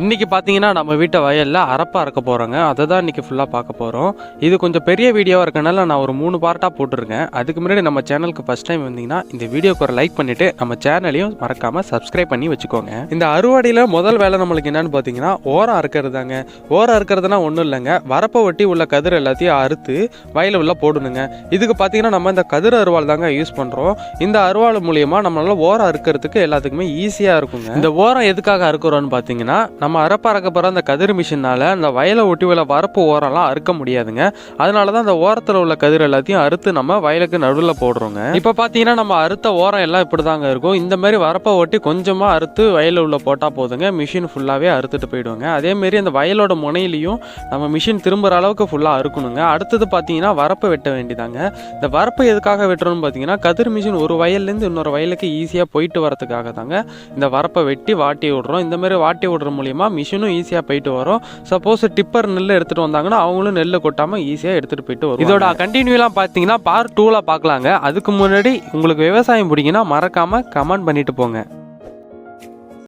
இன்றைக்கி பார்த்தீங்கன்னா நம்ம வீட்டை வயலில் அரப்பாக இருக்க போகிறோங்க அதை தான் இன்றைக்கி ஃபுல்லாக பார்க்க போகிறோம் இது கொஞ்சம் பெரிய வீடியோவாக இருக்கனால நான் ஒரு மூணு பார்ட்டாக போட்டிருக்கேன். அதுக்கு முன்னாடி நம்ம சேனலுக்கு ஃபஸ்ட் டைம் வந்தீங்கன்னா இந்த வீடியோக்கு ஒரு லைக் பண்ணிவிட்டு நம்ம சேனலையும் மறக்காமல் சப்ஸ்கிரைப் பண்ணி வச்சுக்கோங்க. இந்த அறுவடையில் முதல் வேலை நம்மளுக்கு என்னென்னு பார்த்தீங்கன்னா ஓரம் அறுக்கிறது தாங்க ஓரம் அறுக்கிறதுனா ஒன்றும் இல்லைங்க. வரப்பை ஒட்டி உள்ள கதிர் எல்லாத்தையும் அறுத்து வயலில் உள்ள போடணுங்க. இதுக்கு பார்த்தீங்கன்னா நம்ம இந்த கதிர் அருவாள் தாங்க யூஸ் பண்ணுறோம் இந்த அருவாள் மூலியமாக நம்மளால் ஓரம் அறுக்கிறதுக்கு எல்லாத்துக்குமே ஈஸியாக இருக்குங்க. இந்த ஓரம் எதுக்காக அறுக்கிறோன்னு பார்த்தீங்கன்னா நம்ம அறப்பறக்க போகிற அந்த கதிர் மிஷினால் அந்த வயலை ஒட்டி உள்ள வரப்பு ஓரம்லாம் அறுக்க முடியாதுங்க. அதனால தான் அந்த ஓரத்தில் உள்ள கதிர் எல்லாத்தையும் அறுத்து நம்ம வயலுக்கு நடுவில் போடுறோங்க. இப்போ பார்த்தீங்கன்னா நம்ம அறுத்த ஓரம் எல்லாம் இப்படி தாங்க இருக்கும். இந்த மாதிரி வரப்பை ஒட்டி கொஞ்சமாக அறுத்து வயலில் உள்ள போட்டால் போதுங்க. மிஷின் ஃபுல்லாகவே அறுத்துட்டு போயிடுவாங்க. அதேமாரி அந்த வயலோட முனையிலையும் நம்ம மிஷின் திரும்புகிற அளவுக்கு ஃபுல்லாக அறுக்கணுங்க. அடுத்தது பார்த்தீங்கன்னா வரப்பை வெட்ட வேண்டியதாங்க. இந்த வரப்பை எதுக்காக வெட்டுறோம்னு பார்த்தீங்கன்னா கதிர் மிஷின் ஒரு வயல்லேருந்து இன்னொரு வயலுக்கு ஈஸியாக போயிட்டு வரதுக்காக தாங்க இந்த வரப்பை வெட்டி வாட்டி விடுறோம். இந்த மாதிரி வாட்டி விடுற மூலியமா மிஷினும் ஈஸியாக போயிட்டு வரும். சப்போஸ் டிப்பர் நெல் எடுத்துகிட்டு வந்தாங்கன்னா அவங்களும் நெல் கொட்டாமல் ஈஸியாக எடுத்துகிட்டு போயிட்டு வரும் இதோட கண்டினியூலாம் பார்த்தீங்கன்னா பார்ட் டூவில் பார்க்கலாங்க. அதுக்கு முன்னாடி உங்களுக்கு விவசாயம் பிடிக்குன்னா மறக்காமல் கமெண்ட் பண்ணிட்டு போங்க.